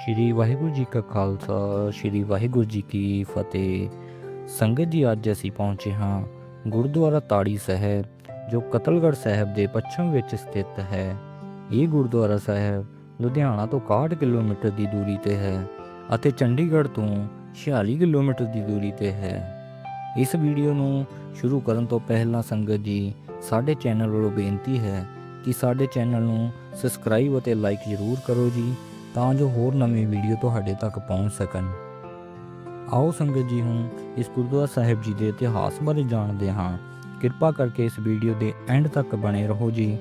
ਸ਼੍ਰੀ ਵਾਹਿਗੁਰੂ ਜੀ ਕਾ ਖਾਲਸਾ, ਸ਼੍ਰੀ ਵਾਹਿਗੁਰੂ ਜੀ ਕੀ ਫਤਿਹ। ਸੰਗਤ ਜੀ, ਅੱਜ ਅਸੀਂ ਪਹੁੰਚੇ ਹਾਂ ਗੁਰਦੁਆਰਾ ਤਾੜੀ ਸਾਹਿਬ, ਜੋ ਕਤਲਗੜ੍ਹ ਸਾਹਿਬ ਦੇ ਪੱਛਮ ਵਿੱਚ ਸਥਿਤ ਹੈ। ਇਹ ਗੁਰਦੁਆਰਾ ਸਾਹਿਬ ਲੁਧਿਆਣਾ ਤੋਂ 61 ਕਿਲੋਮੀਟਰ ਦੀ ਦੂਰੀ ਤੇ ਹੈ ਅਤੇ ਚੰਡੀਗੜ੍ਹ ਤੋਂ 46 ਕਿਲੋਮੀਟਰ ਦੀ ਦੂਰੀ ਤੇ ਹੈ। ਇਸ ਵੀਡੀਓ ਨੂੰ ਸ਼ੁਰੂ ਕਰਨ ਤੋਂ ਪਹਿਲਾਂ ਸੰਗਤ ਜੀ, ਸਾਡੇ ਚੈਨਲ ਵੱਲੋਂ ਬੇਨਤੀ ਹੈ ਕਿ ਸਾਡੇ ਚੈਨਲ ਨੂੰ ਸਬਸਕ੍ਰਾਈਬ ਅਤੇ ਲਾਈਕ ਜ਼ਰੂਰ ਕਰੋ ਜੀ। ਤਾਂ ਜੋ ਹੋਰ ਨਵੀਂ ਵੀਡੀਓ ਤੁਹਾਡੇ ਤੱਕ ਪਹੁੰਚ ਸਕਣ। ਆਓ ਸੰਗਤ ਜੀ, ਹੁਣ ਇਸ ਗੁਰਦੁਆਰਾ ਸਾਹਿਬ ਜੀ ਦੇ ਇਤਿਹਾਸ ਬਾਰੇ ਜਾਣਦੇ ਹਾਂ। ਕਿਰਪਾ ਕਰਕੇ ਇਸ ਵੀਡੀਓ ਦੇ ਐਂਡ ਤੱਕ ਬਣੇ ਰਹੋ ਜੀ।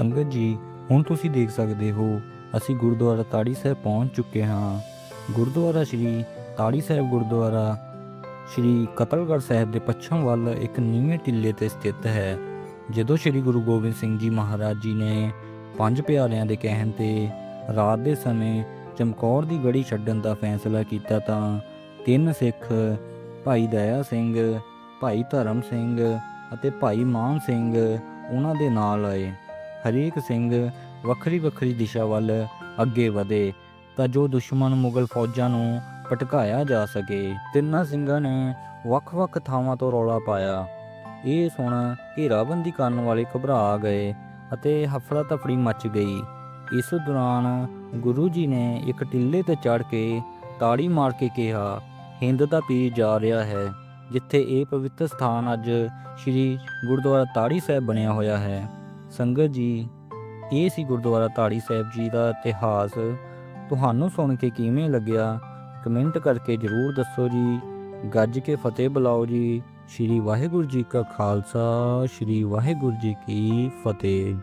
ਸੰਗਤ ਜੀ, ਹੁਣ ਤੁਸੀਂ ਦੇਖ ਸਕਦੇ ਹੋ, ਅਸੀਂ ਗੁਰਦੁਆਰਾ ਤਾੜੀ ਸਾਹਿਬ ਪਹੁੰਚ ਚੁੱਕੇ ਹਾਂ। ਗੁਰਦੁਆਰਾ ਸ਼੍ਰੀ ਤਾੜੀ ਸਾਹਿਬ ਗੁਰਦੁਆਰਾ, ਸ਼੍ਰੀ ਕਤਲਗੜ੍ਹ ਸਾਹਿਬ ਦੇ ਪੱਛਮ ਵੱਲ ਇੱਕ ਨੀਵੇਂ ਟਿੱਲੇ ਤੇ ਸਥਿਤ ਹੈ, ਜਦੋਂ ਸ਼੍ਰੀ ਗੁਰੂ ਗੋਬਿੰਦ ਸਿੰਘ ਜੀ ਮਹਾਰਾਜ ਜੀ ਨੇ ਪੰਜ ਪਿਆਰਿਆਂ ਦੇ ਕਹਿਣ ਤੇ ਰਾਤ ਦੇ ਸਮੇਂ ਚਮਕੌਰ ਦੀ ਗੜੀ ਛੱਡਣ ਦਾ ਫੈਸਲਾ ਕੀਤਾ ਤਾਂ ਤਿੰਨ ਸਿੱਖ ਭਾਈ ਦਇਆ ਸਿੰਘ, ਭਾਈ ਧਰਮ ਸਿੰਘ ਅਤੇ ਭਾਈ ਮਾਨ ਸਿੰਘ ਉਹਨਾਂ ਦੇ ਨਾਲ ਆਏ। ਹਰੇਕ ਸਿੰਘ ਵੱਖਰੀ ਵੱਖਰੀ ਦਿਸ਼ਾ ਵੱਲ ਅੱਗੇ ਵਧੇ, ਤਾਂ ਜੋ ਦੁਸ਼ਮਣ ਮੁਗਲ ਫੌਜਾਂ ਨੂੰ ਭਟਕਾਇਆ ਜਾ ਸਕੇ। ਤਿੰਨਾਂ ਸਿੰਘਾਂ ਨੇ ਵੱਖ-ਵੱਖ ਥਾਵਾਂ ਤੋਂ ਰੌਲਾ ਪਾਇਆ। ਇਹ ਸੁਣ ਘੇਰਾਬੰਦੀ ਕਰਨ ਵਾਲੇ ਘਬਰਾ ਗਏ ਅਤੇ ਹਫੜਾ ਤਫੜੀ ਮਚ ਗਈ। ਇਸ ਦੌਰਾਨ ਗੁਰੂ ਜੀ ਨੇ ਇੱਕ ਟਿੱਲੇ ਤੇ ਚੜ ਕੇ ਤਾੜੀ ਮਾਰ ਕੇ ਕਿਹਾ, ਹਿੰਦ ਦਾ ਪੀਰ ਜਾ ਰਿਹਾ ਹੈ, ਜਿੱਥੇ ਇਹ ਪਵਿੱਤਰ ਸਥਾਨ ਅੱਜ ਸ੍ਰੀ ਗੁਰਦੁਆਰਾ ਤਾੜੀ ਸਾਹਿਬ ਬਣਿਆ ਹੋਇਆ ਹੈ। ਸੰਗਤ ਜੀ, ਇਹ ਸੀ ਗੁਰਦੁਆਰਾ ਤਾੜੀ ਸਾਹਿਬ ਜੀ ਦਾ ਇਤਿਹਾਸ। ਤੁਹਾਨੂੰ ਸੁਣ ਕੇ ਕਿਵੇਂ ਲੱਗਿਆ? ਕਮੈਂਟ ਕਰਕੇ ਜਰੂਰ ਦੱਸੋ ਜੀ। ਗੱਜ ਕੇ ਫਤਿਹ ਬੁਲਾਓ ਜੀ। ਸ਼੍ਰੀ ਵਾਹਿਗੁਰੂ ਜੀ ਕਾ ਖਾਲਸਾ, ਸ਼੍ਰੀ ਵਾਹਿਗੁਰੂ ਜੀ ਕੀ ਫਤਿਹ।